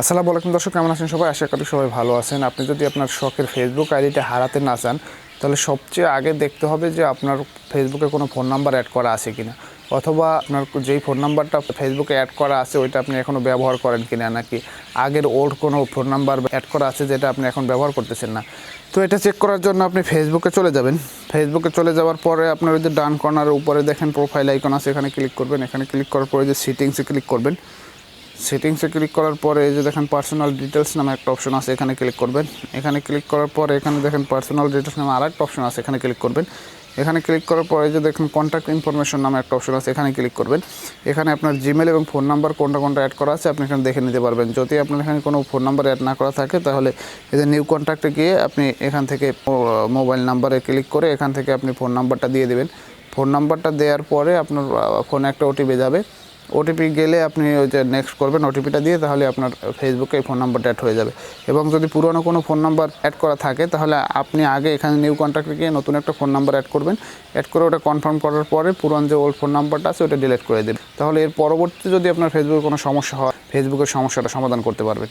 আসসালামু আলাইকুম দর্শক, কেমন আছেন সবাই? আশা করি সবাই ভালো আছেন। আপনি যদি আপনার শখের ফেসবুক আইডিটা হারাতে না চান, তাহলে সবচেয়ে আগে দেখতে হবে যে আপনার ফেসবুকে কোনো ফোন নাম্বার অ্যাড করা আছে কিনা। অথবা আপনার যেই ফোন নাম্বারটা ফেসবুকে অ্যাড করা আছে, ওইটা আপনি এখনও ব্যবহার করেন কিনা নাকি? আগের ওল্ড কোনো ফোন নাম্বার অ্যাড করা আছে, যেটা আপনি এখন ব্যবহার করতেছেন না। তো এটা চেক করার জন্য আপনি ফেসবুকে চলে যাবেন। ফেসবুকে চলে যাওয়ার পরে আপনার ওই যে ডান কর্নারের উপরে দেখেন প্রোফাইল আইকন আছে, এখানে ক্লিক করবেন। এখানে ক্লিক করার পরে যে সিটিংসে ক্লিক করবেন। সেটিংসে ক্লিক করার পরে যে দেখেন পার্সোনাল ডিটেলস নামে একটা অপশন আছে, এখানে ক্লিক করবেন। এখানে ক্লিক করার পরে এখানে দেখেন পার্সোনাল ডিটেলস নামে আরেকটা অপশন আছে, এখানে ক্লিক করবেন। এখানে ক্লিক করার পরে যে দেখেন কন্ট্যাক্ট ইনফরমেশন নামে একটা অপশন আছে, এখানে ক্লিক করবেন। এখানে আপনার জিমেল এবং ফোন নাম্বার কোনটা কোনটা অ্যাড করা আছে, আপনি এখানে দেখে নিতে পারবেন। যদি আপনার এখানে কোনো ফোন নাম্বার অ্যাড না করা থাকে, তাহলে এই যে নিউ কন্ট্যাক্টে গিয়ে আপনি এখান থেকে মোবাইল নাম্বারে ক্লিক করে এখান থেকে আপনি ফোন নাম্বারটা দিয়ে দেবেন। ফোন নাম্বারটা দেওয়ার পরে আপনার ফোনে একটা ওটিপি যাবে। ওটিপি গেলে আপনি ওই যে নেক্সট করবেন ওটিপিটা দিয়ে, তাহলে আপনার ফেসবুকে ফোন নাম্বারটা অ্যাড হয়ে যাবে। এবং যদি পুরনো কোনো ফোন নাম্বার অ্যাড করা থাকে, তাহলে আপনি আগে এখানে নিউ কন্ট্যাক্টে গিয়ে নতুন একটা ফোন নাম্বার অ্যাড করবেন। অ্যাড করে ওটা কনফার্ম করার পরে পুরনো যে ওল্ড ফোন নাম্বারটা আছে, ওটা ডিলিট করে দেবেন। তাহলে এর পরবর্তী যদি আপনার ফেসবুকে কোনো সমস্যা হয় ফেসবুকের সমস্যাটা সমাধান করতে পারবেন।